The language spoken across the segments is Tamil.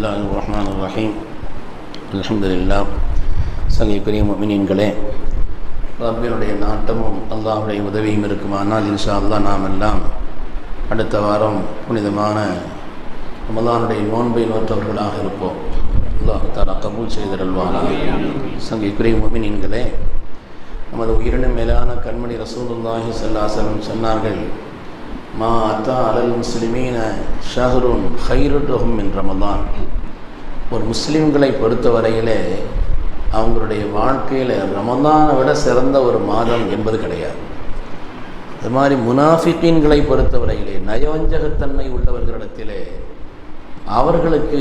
பிஸ்மில்லாஹ் ரஹ்மான் ரஹீம் அலமதுல்லா சங்கை பெரிய மமினியன்களே ரப்பினுடைய நாட்டமும் அல்லாஹுடைய உதவியும் இருக்குமானால் இன்ஷா அல்லா நாம் எல்லாம் அடுத்த வாரம் புனிதமான ரமதானுடைய நோன்பை நோற்றவர்களாக இருப்போம். அல்லாஹு தாலா கபூல் செய்திடல்வானா சங்கை பெரிய மமினியன்களே நமது உயிரின மேலான கண்மணி ரசூலுல்லாஹி சல்லாசலம் சொன்னார்கள் மா அத்தா அலல் முஸ்லிமீன ஷஹருன் ஹைருட்ரஹும் மின் ரமலான் ஒரு முஸ்லீம்களை பொறுத்தவரையிலே அவங்களுடைய வாழ்க்கையில் ரமதானை விட சிறந்த ஒரு மாதம் என்பது கிடையாது. அது மாதிரி முனாஃபிக்கீன்களை பொறுத்தவரையிலே நயவஞ்சகத்தன்மை உள்ளவர்களிடத்திலே அவர்களுக்கு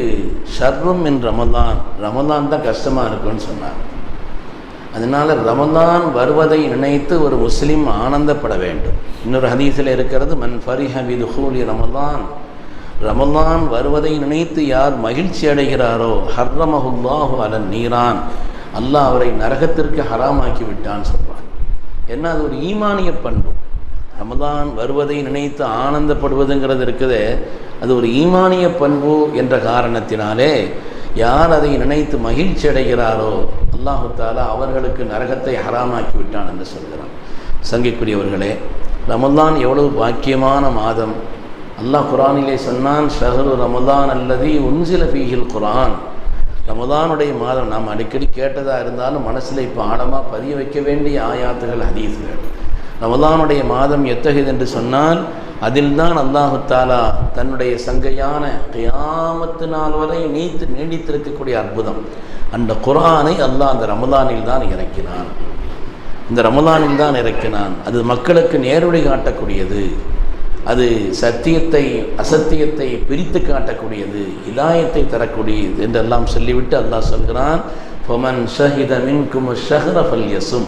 ஷர்ரும் என் ரமதான். ரமதான் தான் கஷ்டமாக இருக்குன்னு சொன்னார் அதனால் ரமதான் வருவதை நினைத்து ஒரு முஸ்லீம் ஆனந்தப்பட வேண்டும். இன்னொரு ஹதீஸில் இருக்கிறது மன் ஃபரிஹ விது ஹூலி ரமதான். ரமதான் வருவதை நினைத்து யார் மகிழ்ச்சி அடைகிறாரோ ஹர்ரமஹுல்லாஹு அலன் நீரான். அல்லாஹ் அவரை நரகத்திற்கு ஹராமாக்கி விட்டான்னு சொல்கிறான் ஏன்னா அது ஒரு ஈமானிய பண்பு. ரமதான் வருவதை நினைத்து ஆனந்தப்படுவதுங்கிறது இருக்குது. அது ஒரு ஈமானிய பண்பு என்ற காரணத்தினாலே யார் அதை நினைத்து மகிழ்ச்சி அடைகிறாரோ அல்லாஹு தாலா அவர்களுக்கு நரகத்தை ஹராமாக்கி விட்டான் என்று சொல்கிறான். சங்கைக்குரியவர்களே ரமலான் எவ்வளவு பாக்கியமான மாதம். அல்லாஹ் குரானிலே சொன்னான் ஷஹரு ரமலான் அல்லது உன்சில ஃபீஹில் குரான் ரமதானுடைய மாதம் நாம் அடிக்கடி கேட்டதாக இருந்தாலும் மனசில் இப்போ ஆழமாக பதிய வைக்க வேண்டிய ஆயாத்துகள் ஹதீஸுகள். ரமலானுடைய மாதம் எத்தகையது என்று சொன்னால் அதில்தான் அல்லாஹு தாலா தன்னுடைய சங்கையான கியாமத்து நாள் வரை நீத்து நீடித்திருக்கக்கூடிய அற்புதம். அந்த குரானை அல்லாஹ் அந்த ரமலானில் தான் இறக்கினான். இந்த ரமலானில் தான் இறக்கினான். அது மக்களுக்கு நேரடி காட்டக்கூடியது. அது சத்தியத்தை அசத்தியத்தை பிரித்து காட்டக்கூடியது. இதாயத்தை தரக்கூடியது என்றெல்லாம் சொல்லிவிட்டு அல்லாஹ் சொல்கிறான் ஃபமன் ஷஹித மின்கும் ஷஹ்ரஃபல் யசும்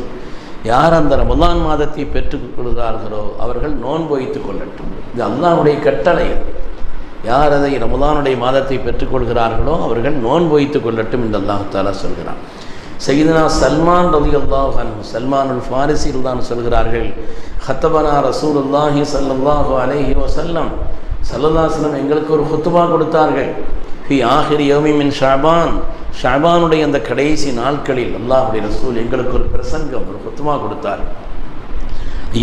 யார் அந்த ரமலான் மாதத்தை பெற்றுக் கொள்கிறார்களோ அவர்கள் நோன்பு வைத்துக் கொள்ளட்டும். இது அல்லாவுடைய கட்டளை யார் அதை ரமலானுடைய மாதத்தை பெற்றுக்கொள்கிறார்களோ அவர்கள் நோன்பு வைத்துக் கொள்ளட்டும் என்று அல்லாஹாலா சொல்கிறான். செய்தனா சல்மான் ரதி அல்லாஹன் சல்மானுல் ஃபாரிசில் தான் சொல்கிறார்கள் ஹத்தபனா ரசூலுல்லாஹி சல்லாஹு அலைஹி வசல்லம் சல்லல்லாஸ்லம் எங்களுக்கு ஒரு ஹுத்துபா கொடுத்தார்கள். ஃபி ஆஹிரி யோமி மின் ஷாபான் ஷாபானுடைய அந்த கடைசி நாட்களில் அல்லாஹுடைய ரசூல் எங்களுக்கு ஒரு பிரசங்கம் ஒரு ஹுத்துமா கொடுத்தார்.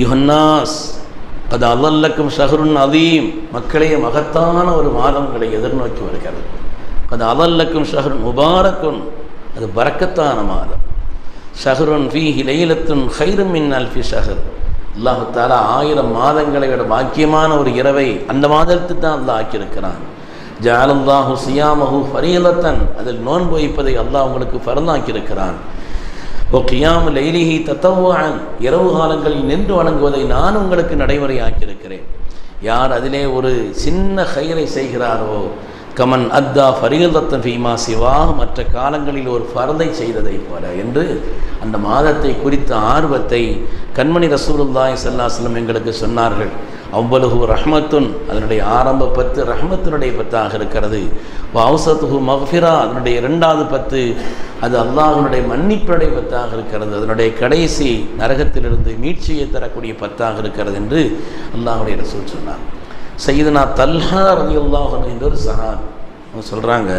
யுஹன்னாஸ் அது அல்லல்லக்கும் ஷஹருன் அதீம் மக்களே மகத்தான ஒரு மாதங்களை எதிர்நோக்கி வருகிறது. அது அல்லல்லக்கும் ஷஹருன் முபாரக்குன். அது பறக்கத்தான மாதம். ஷஹருன் ஃபி லைலத்துன் ஹைரும் மின் அல்ஃபி ஷஹர். அல்லாஹு தாலா ஆயிரம் மாதங்களை விட பாக்கியமான ஒரு இரவை அந்த மாதத்துக்கு தான் அல்லாஹ் ஆக்கியிருக்கிறான். ஜாலல்லாஹு சியாமஹு ஃபரீலத்தன். அதில் நோன்பு வைப்பதை அல்லாஹ் உங்களுக்கு ஃபரந்தாக்கியிருக்கிறான் ஓ கியாமு லைலிஹி தத்தவான் இரவு காலங்களில் நின்று வணங்குவதை நான் உங்களுக்கு நடைமுறையாக்கியிருக்கிறேன். யார் அதிலே ஒரு சின்ன கயிறை செய்கிறாரோ கமன் அத்தா ஃபரீதத்தன் ஃபீமா சிவா மற்ற காலங்களில் ஒரு ஃபரதை செய்ததை போல என்று அந்த மாதத்தை குறித்த ஆர்வத்தை கண்மணி ரசூலுல்லாய் சல்லாஸ்லம் எங்களுக்கு சொன்னார்கள். அவ்வளவு ரஹ்மத்துன் அதனுடைய ஆரம்ப பத்து ரஹ்மத்தினுடைய பத்தாக இருக்கிறது. வவுசத்துஹு மஃபிரா அதனுடைய இரண்டாவது பத்து அது அல்லாஹனுடைய மன்னிப்புடைய பத்தாக இருக்கிறது. அதனுடைய கடைசி நரகத்திலிருந்து மீட்சியை தரக்கூடிய பத்தாக இருக்கிறது என்று அல்லாஹுடைய ரசூல் சொன்னார். சையதுனா தல்ஹா ரதி என்ற ஒரு சஹான் அவங்க சொல்கிறாங்க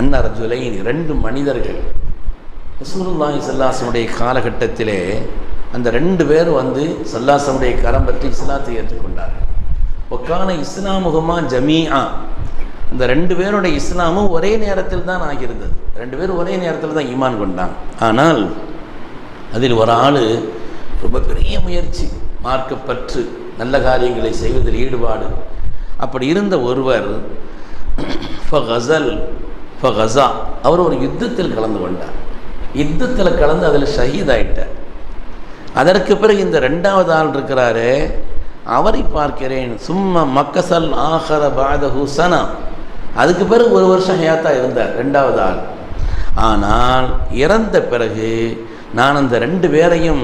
அன்ன ரஜுலை ரெண்டு மனிதர்கள் ரசூலுல்லாஹி சல்லாசனுடைய காலகட்டத்திலே அந்த ரெண்டு பேர் வந்து சல்லாசனுடைய கரம் பற்றி இஸ்லாத்தை ஏற்றுக்கொண்டார்கள். ஒக்கான இஸ்லாமுகமா ஜமீஆ. அந்த ரெண்டு பேருடைய இஸ்லாமும் ஒரே நேரத்தில் தான் ஆகியிருந்தது. ரெண்டு பேரும் ஒரே நேரத்தில் தான் ஈமான் கொண்டாங்க. ஆனால் அதில் ஒரு ஆள் ரொம்ப பெரிய முயற்சி மார்க்கப்பற்று நல்ல காரியங்களை செய்வதில் ஈடுபாடு. அப்படி இருந்த ஒருவர் ஃபகசல் ஃபகசா அவர் ஒரு யுத்தத்தில் கலந்து கொண்டார். யுத்தத்தில் கலந்து அதில் ஷஹீத் ஆயிட்டார். அதற்கு பிறகு இந்த ரெண்டாவது ஆள் இருக்கிறாரு அவரை பார்க்கிறேன். சும்மா மக்கசல் ஆஹர பாத ஹுசனா அதுக்கு பிறகு ஒரு வருஷம் ஹயாத்தா இருந்தார் ரெண்டாவது ஆள். ஆனால் இறந்த பிறகு நான் அந்த ரெண்டு பேரையும்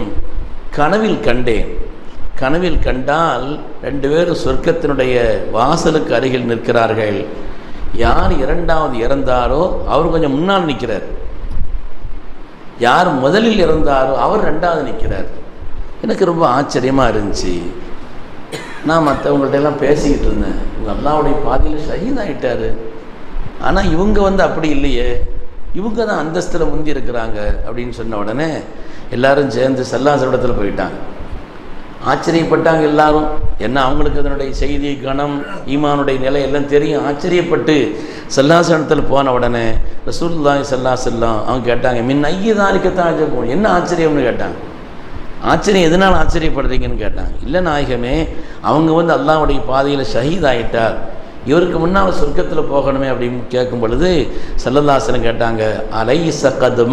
கனவில் கண்டேன். கனவில் கண்டால் ரெண்டு பேரும் சொர்க்கத்தினுடைய வாசலுக்கு அருகில் நிற்கிறார்கள். யார் இரண்டாவது இறந்தாரோ அவர் கொஞ்சம் முன்னால் நிற்கிறார். யார் முதலில் இறந்தாரோ அவர் ரெண்டாவது நிற்கிறார். எனக்கு ரொம்ப ஆச்சரியமாக இருந்துச்சு. நான் மற்றவங்கள்ட்ட எல்லாம் பேசிக்கிட்டு இருந்தேன். உங்கள் அல்லாவுடைய பாதையில் ஷஹீத் ஆனால் இவங்க வந்து அப்படி இல்லையே. இவங்க தான் அந்தஸ்தில் முந்தி இருக்கிறாங்க அப்படின்னு சொன்ன உடனே எல்லாரும் சேர்ந்து சல்லாசரிடத்தில் போயிட்டாங்க. ஆச்சரியப்பட்டாங்க எல்லாரும். என்ன அவங்களுக்கு அதனுடைய செய்தி கணம் ஈமானுடைய நிலை எல்லாம் தெரியும். ஆச்சரியப்பட்டு சல்லாசனத்தில் போன உடனே ரசூல்லாய் செல்லா செல்லாம் அவங்க கேட்டாங்க மின் ஐயதான் ஆச்சரியம் போகணும் என்ன ஆச்சரியம்னு கேட்டாங்க. ஆச்சரியம் எதனால் ஆச்சரியப்படுறீங்கன்னு கேட்டாங்க. இல்லை நாயகமே அவங்க வந்து அல்லாவுடைய பாதையில் ஷஹீத் ஆகிட்டார் இவருக்கு முன்னால் சொர்க்கத்தில் போகணுமே அப்படின்னு கேட்கும் பொழுது செல்லல்லாசனம் கேட்டாங்க அலை சக்கது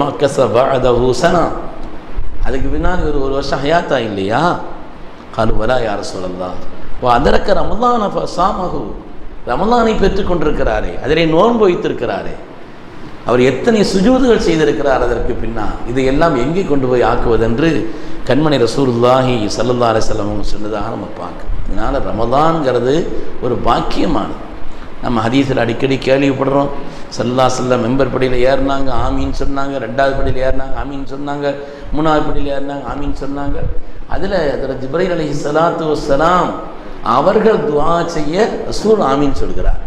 ஹூசனா அதுக்கு பின்னால் இவர் ஒரு வருஷம் ஹயாத்தா இல்லையா? காலு வலா யார் சொல்லலாம் ஓ அதற்கு ரமலான சாமகு ரமலானை பெற்றுக்கொண்டிருக்கிறாரே. அதிலே நோன்பு வைத்திருக்கிறாரே. அவர் எத்தனை சுஜூதுகள் செய்திருக்கிறார் அதற்கு பின்னா இதையெல்லாம் எங்கே கொண்டு போய் ஆக்குவதென்று கண்மணி ரசூலுல்லாஹி சல்லல்லா அலிசல்லம் அவங்க சொன்னதாக நம்ம பார்க்கணும் அதனால் ரமதான்கிறது ஒரு பாக்கியமானது. நம்ம ஹதீஸில் அடிக்கடி கேள்விப்படுறோம். சல்லா சல்லா மெம்பர் படியில் ஏறினாங்க ஆமின்னு சொன்னாங்க ரெண்டாவது படியில் ஏறினாங்க ஆமின்னு சொன்னாங்க மூணாவது படியில் ஏறினாங்க ஆமின்னு சொன்னாங்க. அதில் அதில் ஜிப்ரைல் அலி சலாத்து வலாம் அவர்கள் துவா செய்ய ரசூல் ஆமின்னு சொல்கிறார்.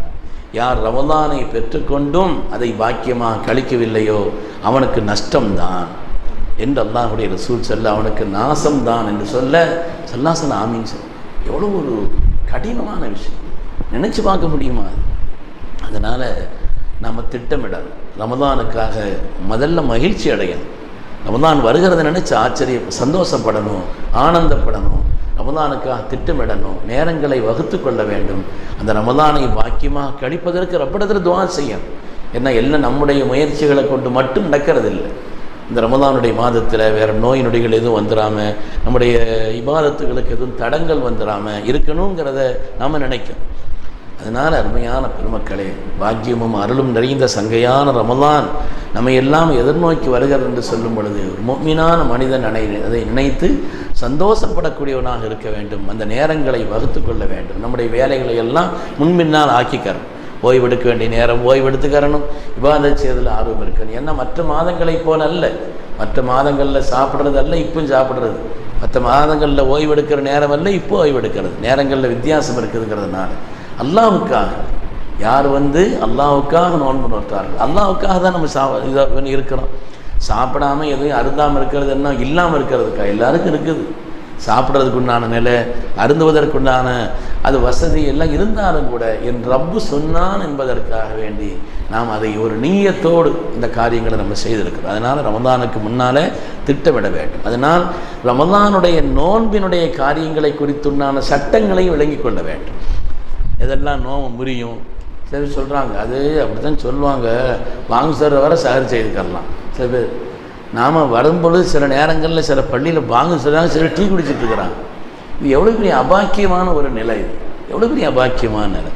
யார் ரமதானை பெற்றுக்கொண்டும் அதை பாக்கியமாக கழிக்கவில்லையோ அவனுக்கு நஷ்டம்தான் என்று அல்லாஹுடைய ரசூல் சொல்ல அவனுக்கு நாசம்தான் என்று சொல்ல சல்லாசன் ஆமின்னு சொல்ல எவ்வளோ ஒரு கடினமான விஷயம். நினச்சி பார்க்க முடியுமா அதனால் நம்ம திட்டமிடணும் ரமதானுக்காக முதல்ல மகிழ்ச்சி அடையணும். ரமதான் வருகிறத நினச்சி ஆச்சரியம் சந்தோஷப்படணும் ஆனந்தப்படணும். ரமதானுக்காக திட்டமிடணும் நேரங்களை வகுத்து கொள்ள வேண்டும். அந்த ரமதானை பாக்கியமாக கழிப்பதற்கு ரப்படத்தில் துவா செய்யணும். ஏன்னா எல்லாம் நம்முடைய முயற்சிகளை கொண்டு மட்டும் நடக்கிறதில்லை. இந்த ரமதானுடைய மாதத்தில் வேறு நோய் நொடிகள் எதுவும் வந்துடாமல் நம்முடைய இபாதத்துகளுக்கு எதுவும் தடங்கள் வந்துடாமல் இருக்கணுங்கிறத நாம் நினைக்கும் அதனால் அருமையான பெருமக்களே பாக்கியமும் அருளும் நிறைந்த சங்கையான ரமலான் நம்ம எல்லாம் எதிர்நோக்கி வருகிறது என்று சொல்லும் பொழுது ஒரு மொம்மினான மனிதன் அணை அதை நினைத்து சந்தோஷப்படக்கூடியவனாக இருக்க வேண்டும். அந்த நேரங்களை வகுத்து கொள்ள வேண்டும். நம்முடைய வேலைகளை எல்லாம் முன்பின்னால் ஆக்கிக்கறணும் ஓய்வெடுக்க வேண்டிய நேரம் ஓய்வெடுத்துக்கரணும் இவாத செய்ததில் ஆர்வம் இருக்கணும். ஏன்னா மற்ற மாதங்களைப் போல அல்ல. மற்ற மாதங்களில் சாப்பிட்றது அல்ல இப்பவும் சாப்பிட்றது. மற்ற மாதங்களில் ஓய்வெடுக்கிற நேரம் அல்ல இப்போ ஓய்வெடுக்கிறது நேரங்களில் வித்தியாசம் இருக்குதுங்கிறதுனால. அல்லாவுக்காக யார் வந்து அல்லாவுக்காக நோன்பு நோட்டார்கள் அல்லாவுக்காக தான் நம்ம சா இதாக இருக்கிறோம். சாப்பிடாம எதுவும் அருந்தாமல் இருக்கிறது என்ன? இல்லாமல் இருக்கிறதுக்கா? எல்லாருக்கும் இருக்குது. சாப்பிட்றதுக்குண்டான நிலை அருந்துவதற்குண்டான அது வசதி எல்லாம் இருந்தாலும் கூட என் ரப்பு சொன்னான் என்பதற்காக வேண்டி நாம் அதை ஒரு நீயத்தோடு இந்த காரியங்களை நம்ம செய்திருக்கிறோம். அதனால் ரமதானுக்கு முன்னாலே திட்டமிட வேண்டும். அதனால் ரமதானுடைய நோன்பினுடைய காரியங்களை குறித்துண்டான சட்டங்களையும் விளங்கி கொள்ள வேண்டும். இதெல்லாம் நோவம் முறியும். சரி சொல்கிறாங்க அது அப்படி தான் சொல்லுவாங்க. வாங்க சார் வர சகர் செய்துக்கரலாம் சில பேர் நாம் வரும்பொழுது சில நேரங்களில் சில பள்ளியில் வாங்க சொல்கிறாங்க சில டீ குடிச்சிட்ருக்குறாங்க இது எவ்வளோ பெரிய அபாக்கியமான ஒரு நிலை இது. எவ்வளோ பெரிய அபாக்கியமான நிலை.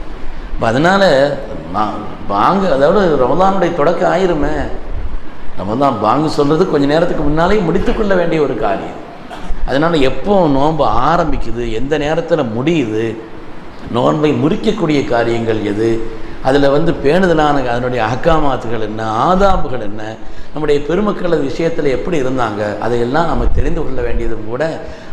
இப்போ அதனால் வாங்க அதாவது ரமதானுடைய தொடக்கம் ஆயிருமே. ரமதான் வாங்க சொல்கிறது கொஞ்சம் நேரத்துக்கு முன்னாலே முடித்துக்கொள்ள வேண்டிய ஒரு காரியம். அதனால் எப்போ நோன்பு ஆரம்பிக்குது எந்த நேரத்தில் முடியுது நோன்பை முறிக்கக்கூடிய காரியங்கள் எது? அதில் வந்து பேணுதலான அதனுடைய அகக்காமாத்துகள் என்ன? ஆதாபுகள் என்ன? நம்முடைய பெருமக்களது விஷயத்தில் எப்படி இருந்தாங்க? அதையெல்லாம் நம்ம தெரிந்து கொள்ள வேண்டியதும் கூட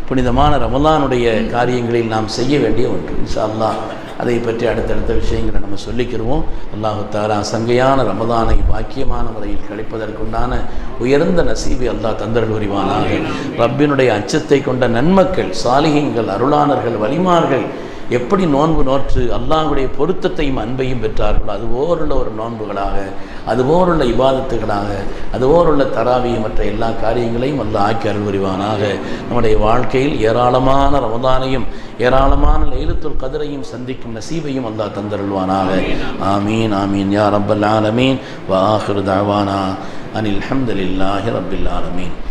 புனிதமான ரமலானுடைய காரியங்களில் நாம் செய்ய வேண்டிய ஒன்று. இன்ஷா அல்லாஹ் அதை பற்றி அடுத்தடுத்த விஷயங்களை நம்ம சொல்லிக்கிறோம் அல்லாஹு தாலா சங்கையான ரமதானை பாக்கியமான முறையில் கழிப்பதற்குண்டான உயர்ந்த நசீபி அல்லாஹ் தந்தர்கள் ரப்பினுடைய அச்சத்தை கொண்ட நன்மக்கள் சாலிகங்கள் அருளானர்கள் வலிமார்கள் எப்படி நோன்பு நோற்று அல்லாஹுடைய பொருத்தத்தையும் அன்பையும் பெற்றார்களோ அதுபோலுள்ள ஒரு நோன்புகளாக அதுபோலுள்ள இபாதத்துகளாக அதுபோலுள்ள தராவியும் மற்ற எல்லா காரியங்களையும் அல்ல ஆக்கி அருள் நம்முடைய வாழ்க்கையில் ஏராளமான ரமதானையும் ஏராளமான லைலத்துல் கதிரையும் சந்திக்கும் நசீபையும் அல்லாஹ் தந்தருள்வானாக. ஆமீன் ஆமீன். யா ரப்பல் ஆலமீன். வாஹிரு தாவானா அனில் ஹம்தலில்லாஹி ரப்பில் ஆலமீன்.